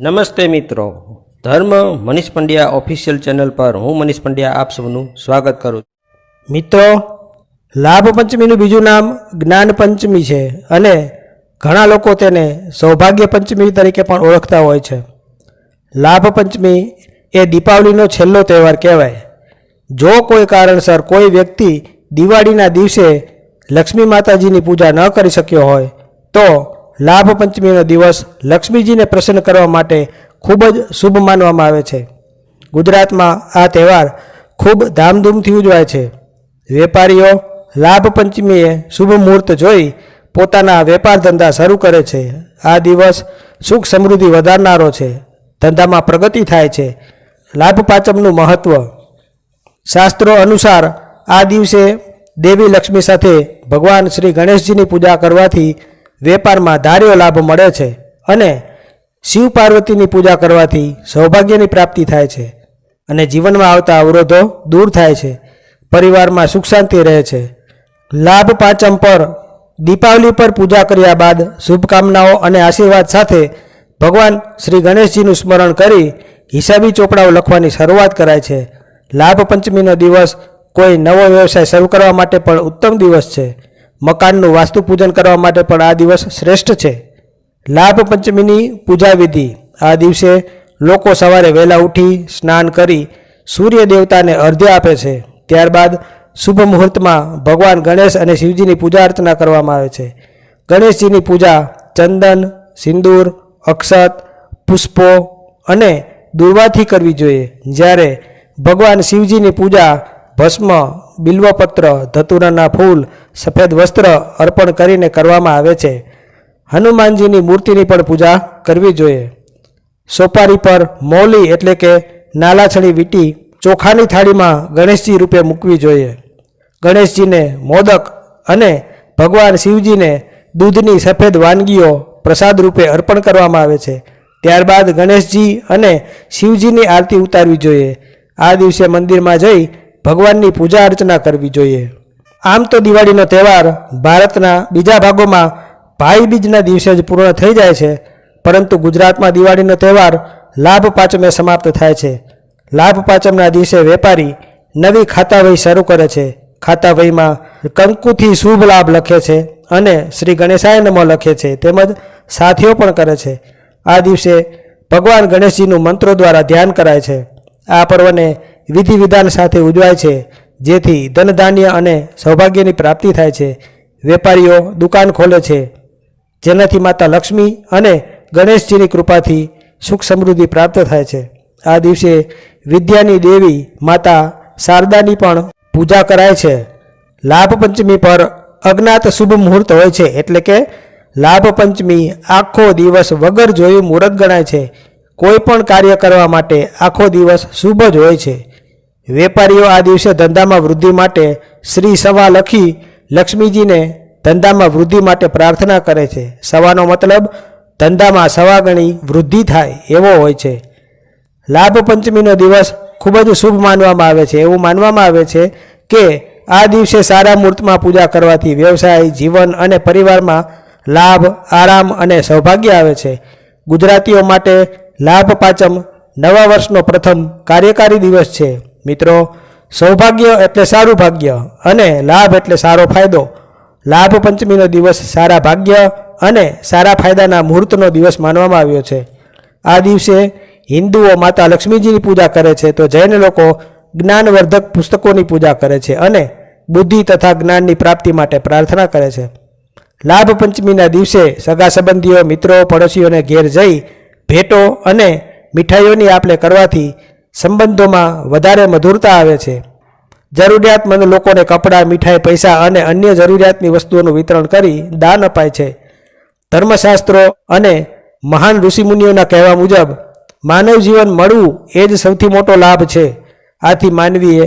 નમસ્તે મિત્રો. ધર્મ મનીષ પંડ્યા ઓફિશિયલ ચેનલ પર હું મનીષ પંડ્યા આપ સૌનું સ્વાગત કરું છું. મિત્રો, લાભ પંચમીનું બીજું નામ જ્ઞાન પંચમી છે અને ઘણા લોકો તેને સૌભાગ્ય પંચમી તરીકે પણ ઓળખતા હોય છે. લાભ પંચમી એ દીપાવલીનો છેલ્લો તહેવાર કહેવાય. જો કોઈ કારણસર કોઈ વ્યક્તિ દિવાળીના દિવસે લક્ષ્મી માતાજીની પૂજા ન કરી શક્યો હોય, તો લાભ પંચમીનો દિવસ લક્ષ્મીજીને પ્રસન્ન કરવા માટે ખૂબ જ શુભ માનવામાં આવે છે. ગુજરાતમાં આ તહેવાર ખૂબ ધામધૂમથી ઉજવાય છે. વેપારીઓ લાભ પંચમીએ શુભ મુહૂર્ત જોઈ પોતાના વેપાર ધંધા શરૂ કરે છે. આ દિવસ સુખ સમૃદ્ધિ વધારનારો છે. ધંધામાં પ્રગતિ થાય છે. લાભ પાંચમનું મહત્વ. શાસ્ત્રો અનુસાર આ દિવસે દેવી લક્ષ્મી સાથે ભગવાન શ્રી ગણેશજીની પૂજા કરવાથી વેપારમાં ધાર્યો લાભ મળે છે અને શિવ પાર્વતીની પૂજા કરવાથી સૌભાગ્યની પ્રાપ્તિ થાય છે અને જીવનમાં આવતા અવરોધો દૂર થાય છે. પરિવારમાં સુખ શાંતિ રહે છે. લાભ પાંચમ પર દીપાવલી પર પૂજા કર્યા બાદ શુભકામનાઓ અને આશીર્વાદ સાથે ભગવાન શ્રી ગણેશજીનું સ્મરણ કરી હિસાબી ચોપડાઓ લખવાની શરૂઆત કરાય છે. લાભ પંચમીનો દિવસ કોઈ નવો વ્યવસાય શરૂ કરવા માટે પણ ઉત્તમ દિવસ છે. મકાનનું વાસ્તુ પૂજન કરવા માટે પણ આ દિવસ શ્રેષ્ઠ છે. લાભ પંચમીની પૂજા વિધિ. આ દિવસે લોકો સવારે વહેલા ઉઠી સ્નાન કરી સૂર્ય દેવતાને અર્ધ્ય આપે છે. ત્યારબાદ શુભ મુહૂર્તમાં ભગવાન ગણેશ અને શિવજીની પૂજા અર્ચના કરવામાં આવે છે. ગણેશજીની પૂજા ચંદન, સિંદૂર, અક્ષત, પુષ્પો અને દુર્વાથી કરવી જોઈએ. જ્યારે ભગવાન શિવજીની પૂજા ભસ્મ, બિલ્વપત્ર, ધતુરાના ફૂલ, સફેદ વસ્ત્ર અર્પણ કરીને કરવામાં આવે છે. હનુમાનજીની મૂર્તિની પણ પૂજા કરવી જોઈએ. સોપારી પર મૌલી એટલે કે નાલાછડી વીંટી ચોખાની થાળીમાં ગણેશજી રૂપે મૂકવી જોઈએ. ગણેશજીને મોદક અને ભગવાન શિવજીને દૂધની સફેદ વાનગીઓ પ્રસાદ રૂપે અર્પણ કરવામાં આવે છે. ત્યારબાદ ગણેશજી અને શિવજીની આરતી ઉતારવી જોઈએ. આ દિવસે મંદિરમાં જઈ ભગવાનની પૂજા અર્ચના કરવી જોઈએ. આમ તો દિવાળીનો તહેવાર ભારતના બીજા ભાગોમાં ભાઈબીજના દિવસે જ પૂર્ણ થઈ જાય છે, પરંતુ ગુજરાતમાં દિવાળીનો તહેવાર લાભ પાંચમે સમાપ્ત થાય છે. લાભ પાંચમના દિવસે વેપારી નવી ખાતાવહી શરૂ કરે છે. ખાતાવહીમાં કંકુથી શુભ લાભ લખે છે અને શ્રી ગણેશાય નમો લખે છે, તેમજ સાથીઓ પણ કરે છે. આ દિવસે ભગવાન ગણેશજીનું મંત્રો દ્વારા ધ્યાન કરાય છે. આ પર્વને વિધિ વિધાન સાથે ઉજવાય છે, જેથી ધન ધાન્ય અને સૌભાગ્યની પ્રાપ્તિ થાય છે. વેપારીઓ દુકાન ખોલે છે, જેનાથી માતા લક્ષ્મી અને ગણેશજીની કૃપાથી સુખ સમૃદ્ધિ પ્રાપ્ત થાય છે. આ દિવસે વિદ્યાની દેવી માતા શારદાની પણ પૂજા કરાય છે. લાભ પંચમી પર અજ્ઞાત શુભ મુહૂર્ત હોય છે, એટલે કે લાભ પંચમી આખો દિવસ વગર જોયું મુહૂર્ત ગણાય છે. કોઈ પણ કાર્ય કરવા માટે આખો દિવસ શુભ જ હોય છે. વેપારીઓ આ દિવસે ધંધામાં વૃદ્ધિ માટે શ્રી સવા લખી લક્ષ્મીજીને ધંધામાં વૃદ્ધિ માટે પ્રાર્થના કરે છે. સવાનો મતલબ ધંધામાં સવા ગણી વૃદ્ધિ થાય એવો હોય છે. લાભ પંચમીનો દિવસ ખૂબ જ શુભ માનવામાં આવે છે. એવું માનવામાં આવે છે કે આ દિવસે સારા મુહૂર્તમાં પૂજા કરવાથી વ્યવસાય, જીવન અને પરિવારમાં લાભ, આરામ અને સૌભાગ્ય આવે છે. ગુજરાતીઓ માટે લાભ પાંચમ નવા વર્ષનો પ્રથમ કાર્યકારી દિવસ છે. મિત્રો, સૌભાગ્ય એટલે સારું ભાગ્ય અને લાભ એટલે સારો ફાયદો. લાભ પંચમીનો દિવસ સારા ભાગ્ય અને સારા ફાયદાના મુહૂર્તનો દિવસ માનવામાં આવ્યો છે. આ દિવસે હિન્દુઓ માતા લક્ષ્મીજીની પૂજા કરે છે તો જૈન લોકો જ્ઞાનવર્ધક પુસ્તકોની પૂજા કરે છે અને બુદ્ધિ તથા જ્ઞાનની પ્રાપ્તિ માટે પ્રાર્થના કરે છે. લાભ પંચમીના દિવસે સગા સંબંધીઓ, મિત્રો, પડોશીઓને ઘેર જઈ ભેટો અને મીઠાઈઓની આપલે કરવાથી સંબંધોમાં વધારે મધુરતા આવે છે. જરૂરિયાતમંદ લોકોને કપડાં, મીઠાઈ, પૈસા અને અન્ય જરૂરિયાતની વસ્તુઓનું વિતરણ કરી દાન અપાય છે. ધર્મશાસ્ત્રો અને મહાન ઋષિમુનિઓના કહેવા મુજબ, માનવ જીવન મળવું એ જ સૌથી મોટો લાભ છે. આથી માનવીએ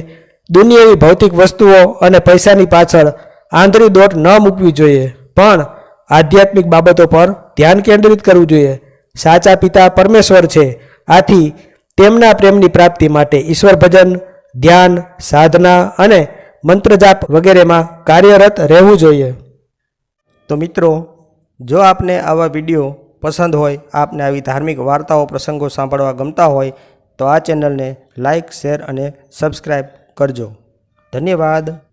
દુનિયાવી ભૌતિક વસ્તુઓ અને પૈસાની પાછળ આંધળી દોટ ન મૂકવી જોઈએ. પણ આધ્યાત્મિક બાબતો પર ધ્યાન કેન્દ્રિત કરવું જોઈએ. સાચા પિતા પરમેશ્વર છે. આથી તેમના પ્રેમની પ્રાપ્તિ માટે ઈશ્વર ભજન, ધ્યાન, સાધના અને મંત્રજાપ વગેરેમાં કાર્યરત રહેવું જોઈએ. તો મિત્રો, જો આપને આવા વીડિયો પસંદ હોય, આપને આવી ધાર્મિક વાર્તાઓ, પ્રસંગો સાંભળવા ગમતા હોય, તો આ ચેનલને લાઇક શેર અને સબસ્ક્રાઈબ કરજો. ધન્યવાદ.